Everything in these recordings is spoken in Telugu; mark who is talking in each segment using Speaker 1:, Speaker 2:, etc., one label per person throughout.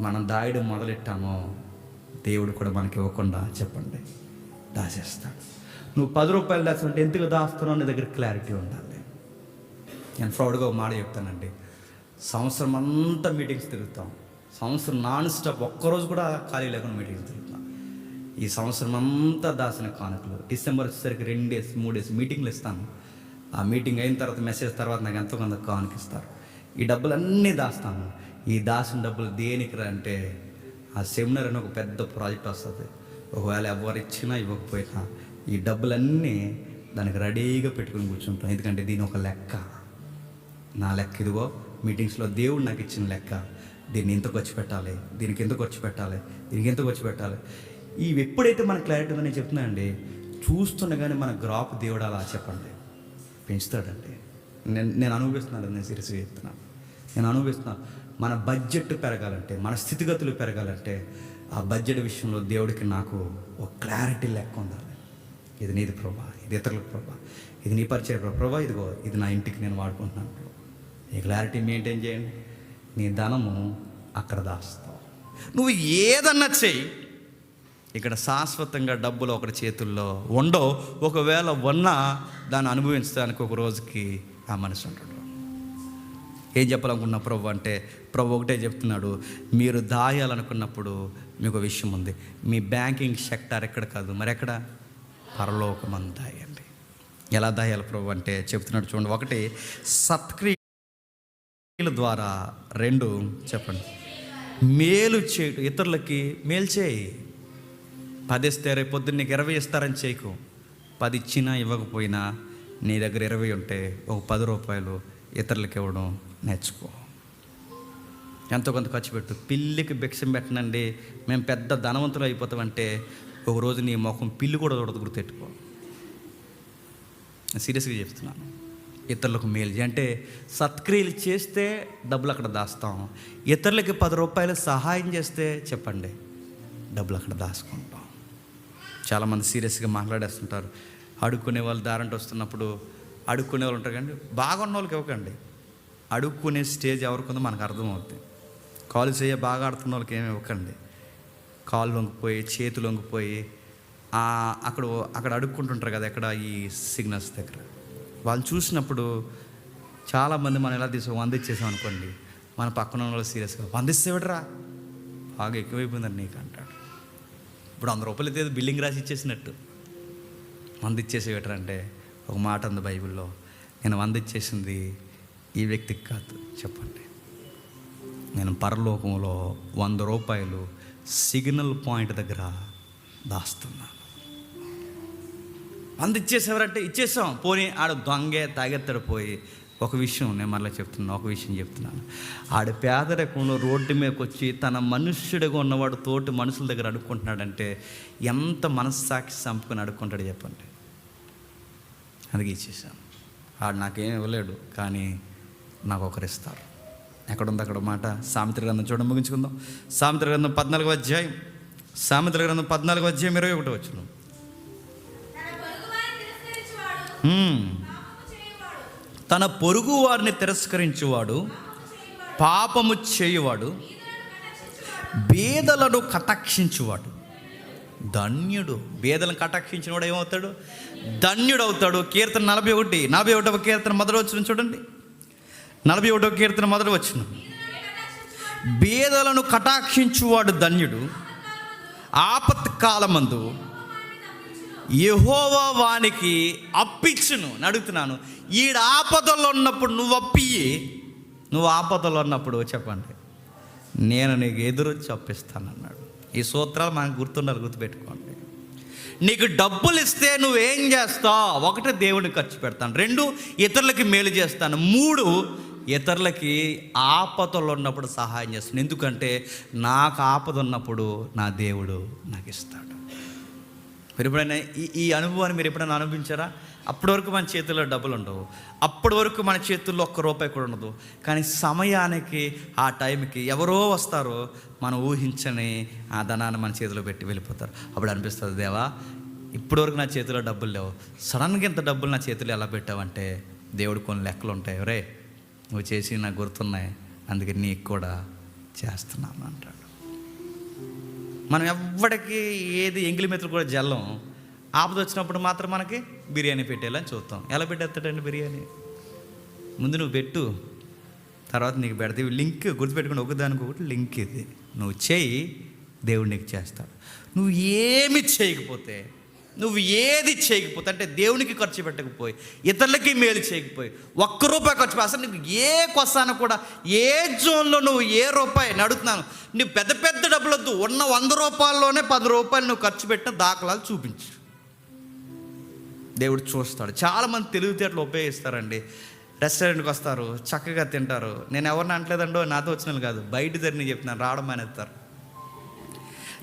Speaker 1: మనం దాయడం మొదలెట్టామో దేవుడు కూడా మనకి ఇవ్వకుండా చెప్పండి. దాచేస్తాడు. నువ్వు పది రూపాయలు దాచుకుంటే ఎందుకు దాస్తున్నావు నీ దగ్గర క్లారిటీ ఉండాలి. నేను ఫ్రౌడ్గా ఒక మాట చెప్తానండి. సంవత్సరం అంతా మీటింగ్స్ తిరుగుతాం. సంవత్సరం నాన్ స్టాప్ ఒక్కరోజు కూడా ఖాళీ లేకుండా మీటింగ్స్ తిరుగుతాం. ఈ సంవత్సరం అంతా దాసిన కానుకలు. డిసెంబర్ వచ్చేసరికి రెండు డేస్ మూడు డేస్ మీటింగ్లు ఇస్తాను. ఆ మీటింగ్ అయిన తర్వాత మెసేజ్ తర్వాత నాకు ఎంతో కొంత కానుక ఇస్తారు. ఈ డబ్బులన్నీ దాస్తాను. ఈ దాసిన డబ్బులు దేనికి రా అంటే ఆ సెమినార్ అని ఒక పెద్ద ప్రాజెక్ట్ వస్తుంది. ఒకవేళ ఎవరు ఇచ్చినా ఇవ్వకపోయినా ఈ డబ్బులన్నీ దానికి రెడీగా పెట్టుకుని కూర్చుంటాం. ఎందుకంటే దీని ఒక లెక్క. నా లెక్క ఇదిగో మీటింగ్స్లో దేవుడు నాకు ఇచ్చిన లెక్క. దీన్ని ఎంత ఖర్చు పెట్టాలి దీనికి ఎంత ఖర్చు పెట్టాలి దీనికి ఎంత ఖర్చు పెట్టాలి. ఇవి ఎప్పుడైతే మన క్లారిటీ ఉందని నేను చెప్తున్నా అండి చూస్తుండగానే మన గ్రాఫ్ దేవుడు అలా చెప్పండి. పెంచుతాడండి. నేను నేను అనుభవిస్తున్నాను నేను సీరియస్గా చెప్తున్నాను నేను అనుభవిస్తున్నాను మన బడ్జెట్ పెరగాలంటే మన స్థితిగతులు పెరగాలంటే ఆ బడ్జెట్ విషయంలో దేవుడికి నాకు ఒక క్లారిటీ లెక్క ఉండాలి. ఇది నీది ప్రభా ఇది ఇతరులకు ప్రభా ఇది నీ పరిచయ ప్రభా ఇదిగో ఇది నా ఇంటికి నేను వాడుకుంటున్నాను ప్రభా. ఈ క్లారిటీ మెయింటైన్ చేయండి. నీ ధనము అక్కడ దాస్తావు నువ్వు ఏదన్నా చెయ్యి. ఇక్కడ శాశ్వతంగా డబ్బులు ఒకటి చేతుల్లో ఉండవు. ఒకవేళ ఉన్నా దాన్ని అనుభవించడానికి ఒక రోజుకి ఆ మనిషి ఉంటాడు. ఏం చెప్పాలనుకున్న ప్రభు అంటే ప్రభు ఒకటే చెప్తున్నాడు మీరు దాయాలనుకున్నప్పుడు మీకు విషయం ఉంది. మీ బ్యాంకింగ్ సెక్టార్ ఎక్కడ కాదు మరి ఎక్కడ? పరలోకం దాయండి. ఎలా దాయాలి ప్రభు అంటే చెప్తున్నాడు చూడండి. ఒకటి సత్క్రియల ద్వారా రెండు చెప్పండి. మేలు చేయటం ఇతరులకి మేలు చేయి. పది ఇస్తే రేపు పొద్దున్న నీకు ఇరవై ఇస్తారని చేయకు. పది ఇచ్చినా ఇవ్వకపోయినా నీ దగ్గర ఇరవై ఉంటే ఒక పది రూపాయలు ఇతరులకి ఇవ్వడం నేర్చుకో. ఎంతో కొంత ఖర్చు పెట్టు. పిల్లికి భిక్షం పెట్టనండి. మేము పెద్ద ధనవంతులు అయిపోతామంటే ఒకరోజు నీ ముఖం పిల్లి కూడా చూడదు గుర్తెట్టుకో సీరియస్గా చెప్తున్నాను. ఇతరులకు మేలు అంటే సత్క్రియలు చేస్తే డబ్బులు అక్కడ దాస్తాం. ఇతరులకి పది రూపాయలు సహాయం చేస్తే చెప్పండి డబ్బులు అక్కడ దాచుకుంటాం చాలామంది సీరియస్గా మాట్లాడేస్తుంటారు. అడుక్కునే వాళ్ళు దారంట వస్తున్నప్పుడు అడుక్కునే వాళ్ళు ఉంటారు కానీ బాగున్న వాళ్ళకి ఇవ్వకండి. అడుక్కునే స్టేజ్ ఎవరికి ఉందో మనకు అర్థమవుతుంది కాలు చేయ బాగా ఆడుతున్న వాళ్ళకి ఏమి ఇవ్వకండి. కాళ్ళు లొంగిపోయి చేతులు లొంగిపోయి అక్కడ అక్కడ అడుక్కుంటుంటారు కదా ఎక్కడ ఈ సిగ్నల్స్ దగ్గర. వాళ్ళు చూసినప్పుడు చాలామంది మనం ఎలా తీసుకో వందిచ్చేసాం అనుకోండి. మన పక్కన ఉన్న వాళ్ళు సీరియస్గా వందిస్తే ఇస్తేవిడరా బాగా ఎక్కువైపోయిందని నీకు అంటాడు. ఇప్పుడు వంద రూపాయలు అయితే బిల్డింగ్ రాసి ఇచ్చేసినట్టు. వంద ఇచ్చేసేవిటరా అంటే ఒక మాట ఉంది బైబిల్లో. నేను వంద ఇచ్చేసింది ఈ వ్యక్తికి కాదు చెప్పండి. నేను పరలోకంలో వంద రూపాయలు సిగ్నల్ పాయింట్ దగ్గర దాస్తున్నాను వంద ఇచ్చేసేవారంటే ఇచ్చేసాం. పోనీ ఆడ దొంగే తాగెత్తడు పోయి ఒక విషయం నేను మళ్ళీ చెప్తున్నాను ఒక విషయం చెప్తున్నాను. ఆడ పేదరికంలో రోడ్డు మీదకి వచ్చి తన మనుష్యుడిగా ఉన్నవాడు తోటి మనుషుల దగ్గర అడుక్కుంటున్నాడంటే ఎంత మనస్సాక్షి చంపుకొని అడుక్కుంటాడు చెప్పండి. అందుకే ఇచ్చేసాను. ఆడు నాకేం ఇవ్వలేడు కానీ నాకు ఒకరిస్తారు. ఎక్కడుంది అక్కడ మాట? సామెత్ర గ్రంథం చూడడం ముగించుకుందాం. సామెత్ర గ్రంథం పద్నాలుగో అధ్యాయం. సామెత్ర గ్రంథం పద్నాలుగో అధ్యాయం ఇరవై ఒకటి వచ్చిన తన పొరుగు వారిని తిరస్కరించువాడు పాపము చేయువాడు బేదలను కటాక్షించువాడు. ధన్యుడు. బేదలను కటాక్షించిన వాడు ఏమవుతాడు? ధన్యుడు అవుతాడు కీర్తన నలభై ఒకటి నలభై ఒకటవ కీర్తన మొదటి వచ్చిన చూడండి. నలభై ఒకటో కీర్తన మొదటి వచ్చిన బేదలను కటాక్షించువాడు ధన్యుడు. ఆపత్కాలమందు యహోవా వానికి అప్పిచ్చును. అడుగుతున్నాను ఈడ ఆపదలో ఉన్నప్పుడు నువ్వు అప్పియి నువ్వు ఆపదలో ఉన్నప్పుడు చెప్పండి. నేను నీకు ఎదురొచ్చి అప్పిస్తానన్నాడు ఈ సూత్రాలు మనకు గుర్తుండాలి గుర్తుపెట్టుకోండి. నీకు డబ్బులు ఇస్తే నువ్వేం చేస్తావు? ఒకటి దేవుడికి ఖర్చు పెడతాను. రెండు ఇతరులకి మేలు చేస్తాను. మూడు ఇతరులకి ఆపదలు ఉన్నప్పుడు సహాయం చేస్తాను ఎందుకంటే నాకు ఆపద ఉన్నప్పుడు నా దేవుడు నాకు ఇస్తాడు మీరు ఎప్పుడైనా ఈ ఈ అనుభవాన్ని మీరు ఎప్పుడైనా అనుభవించారా? అప్పటి వరకు మన చేతుల్లో డబ్బులు ఉండవు అప్పటి వరకు మన చేతుల్లో ఒక్క రూపాయి కూడా ఉండదు. కానీ సమయానికి ఆ టైంకి ఎవరో వస్తారో మనం ఊహించని ఆ ధనాన్ని మన చేతిలో పెట్టి వెళ్ళిపోతారు. అప్పుడు అనిపిస్తుంది దేవా ఇప్పటి వరకు నా చేతిలో డబ్బులు లేవు. సడన్గా ఇంత డబ్బులు నా చేతిలో ఎలా పెట్టావంటే దేవుడు కొన్ని లెక్కలు ఉంటాయి రే నువ్వు చేసి నాకు గుర్తున్నాయి. అందుకే నీకు కూడా చేస్తున్నాను అంటాడు. మనం ఎవ్వడికి ఏది ఎంగిలి మెతులు కూడా జల్లం. ఆపద వచ్చినప్పుడు మాత్రం మనకి బిర్యానీ పెట్టేయాలని చూస్తాం. ఎలా పెట్టేస్తాడండి బిర్యానీ? ముందు నువ్వు పెట్టు. తర్వాత నీకు పెడతా. లింక్ గుర్తుపెట్టుకుని ఒకదానికి ఒకటి లింక్ ఇది. నువ్వు చేయి దేవుడు నీకు చేస్తాడు. నువ్వు ఏమి చేయకపోతే నువ్వు ఏది చేయకపోతే అంటే దేవునికి ఖర్చు పెట్టకపోయి ఇతరులకి మేలు చేయకపోయి ఒక్క రూపాయి ఖర్చు అసలు నీకు ఏ కొసాన కూడా ఏ జోన్లో నువ్వు ఏ రూపాయి నడుతున్నాను నీ పెద్ద పెద్ద డబ్బులొద్దు ఉన్న వంద రూపాయల్లోనే పది రూపాయలు నువ్వు ఖర్చు పెట్టిన దాఖలాలు చూపించు. దేవుడు చూస్తాడు. చాలామంది తెలివితేటలు ఉపయోగిస్తారండి. రెస్టారెంట్కి వస్తారు చక్కగా తింటారు. నేను ఎవరిని అంటలేదండో నాతో వచ్చిన వాళ్ళు కాదు బయట జరిగిన చెప్తున్నాను రావడం మానేస్తారు.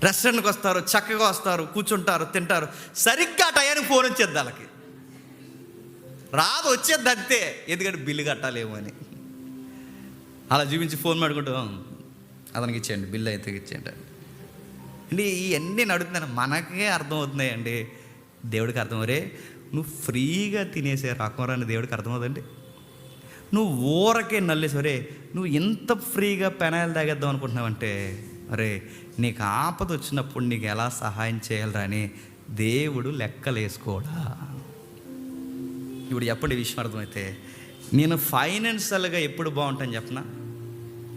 Speaker 1: రెస్టారెంట్కి వస్తారు చక్కగా వస్తారు కూర్చుంటారు తింటారు. సరిగ్గా టయానికి ఫోన్ వచ్చేది వాళ్ళకి. రాదు వచ్చేది అంతే. ఎందుకంటే బిల్లు కట్టాలేమో అని. అలా చూపించి ఫోన్ మాడుకుంటాం అతనికి ఇచ్చేయండి బిల్లు అయితే ఇచ్చేయండి. అండి ఇవన్నీ నడుతున్నాను మనకే అర్థమవుతున్నాయండి. దేవుడికి అర్థం రే నువ్వు ఫ్రీగా తినేసే రకం రాని దేవుడికి అర్థమవుతుంది నువ్వు ఊరకే నల్లేసరే నువ్వు ఎంత ఫ్రీగా పెనాయిలు తాగేద్దాం అనుకుంటున్నావంటే అరే నీకు ఆపద వచ్చినప్పుడు నీకు ఎలా సహాయం చేయాలని అని దేవుడు లెక్కలు వేసుకోడా? ఇప్పుడు ఎప్పటి విషయం అర్థమైతే నేను ఫైనాన్షియల్గా ఎప్పుడు బాగుంటాను చెప్పనా?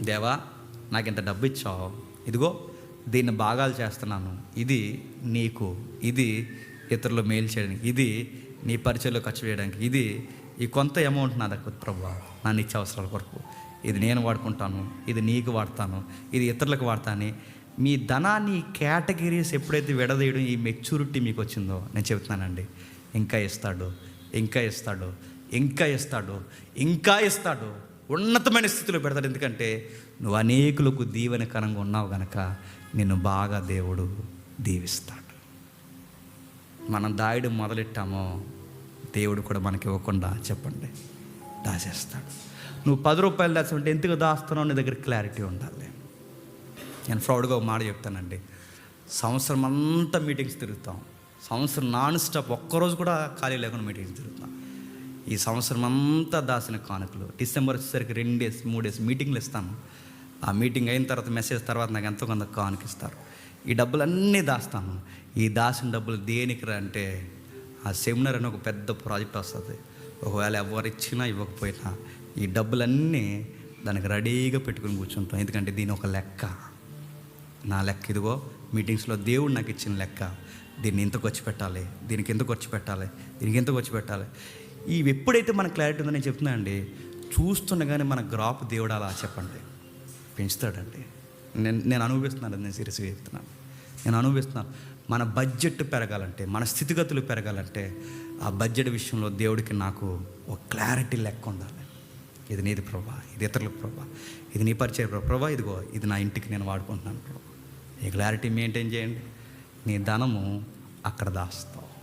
Speaker 1: దేవా నాకు ఇంత డబ్బు ఇచ్చావు. ఇదిగో దీన్ని భాగాలు చేస్తున్నాను. ఇది నీకు ఇది ఇతరులు మేలు చేయడానికి ఇది నీ పరిచయంలో ఖర్చు చేయడానికి ఇది ఈ కొంత అమౌంట్ నా దగ్గర ప్రభా నా నిత్య అవసరాల కొరకు. ఇది నేను వాడుకుంటాను ఇది నీకు వాడతాను ఇది ఇతరులకు వాడతాను మీ ధనాన్ని కేటగిరీస్ ఎప్పుడైతే విడదీయడం ఈ మెచ్యూరిటీ మీకు వచ్చిందో నేను చెబుతున్నానండి ఇంకా ఇస్తాడు ఇంకా ఇస్తాడు ఇంకా ఇస్తాడు ఇంకా ఇస్తాడు. ఉన్నతమైన స్థితిలో పెడతాడు. ఎందుకంటే నువ్వు అనేకులకు దీవెనకరంగా ఉన్నావు గనక నిన్ను బాగా దేవుడు దీవిస్తాడు. మనం దాయడం మొదలెట్టామో దేవుడు కూడా మనకి ఇవ్వకుండా చెప్పండి. దాచేస్తాడు. నువ్వు పది రూపాయలు దాచుంటే ఎందుకు దాస్తున్నావు? నీ దగ్గర క్లారిటీ ఉండాలి. నేను ప్రౌడ్గా ఒక మాట చెప్తానండి. సంవత్సరం అంతా మీటింగ్స్ తిరుగుతాం. సంవత్సరం నాన్ స్టాప్ ఒక్కరోజు కూడా ఖాళీ లేకుండా మీటింగ్స్ తిరుగుతాం. ఈ సంవత్సరం అంతా దాసిన కానుకలు. డిసెంబర్ వచ్చేసరికి రెండు డేస్ మూడు డేస్ మీటింగ్లు ఇస్తాను. ఆ మీటింగ్ అయిన తర్వాత మెసేజ్ తర్వాత నాకు ఎంతో కొంత కానుక ఇస్తారు. ఈ డబ్బులన్నీ దాస్తాను. ఈ దాసిన డబ్బులు దేనికి రా అంటే ఆ సెమినార్ అని ఒక పెద్ద ప్రాజెక్ట్ వస్తుంది. ఒకవేళ ఎవరు ఇచ్చినా ఇవ్వకపోయినా ఈ డబ్బులన్నీ దానికి రెడీగా పెట్టుకుని కూర్చుంటాం. ఎందుకంటే దీని ఒక లెక్క. నా లెక్క ఇదిగో మీటింగ్స్లో దేవుడు నాకు ఇచ్చిన లెక్క. దీన్ని ఎంత ఖర్చు పెట్టాలి దీనికి ఎంత ఖర్చు పెట్టాలి దీనికి ఎంత ఖర్చు పెట్టాలి. ఇవి ఎప్పుడైతే మన క్లారిటీ ఉందో నేను చెప్తున్నా అండి చూస్తుండగానే మన గ్రాప్ దేవుడు అలా చెప్పండి. పెంచుతాడండి. నేను నేను అనుభవిస్తున్నాను నేను సీరియస్గా చెప్తున్నాను. నేను అనుభవిస్తున్నాను. మన బడ్జెట్ పెరగాలంటే మన స్థితిగతులు పెరగాలంటే ఆ బడ్జెట్ విషయంలో దేవుడికి నాకు ఒక క్లారిటీ లెక్క ఉండాలి. ఇది నీది ప్రభా ఇది ఇతరులకు ప్రభా ఇది నీ పరిచయ ప్రభా ప్రభా ఇదిగో ఇది నా ఇంటికి నేను వాడుకుంటున్నాను ప్రభా. ఈ క్లారిటీ మెయింటైన్ చేయండి. నీ ధనము అక్కడ దాస్తావు.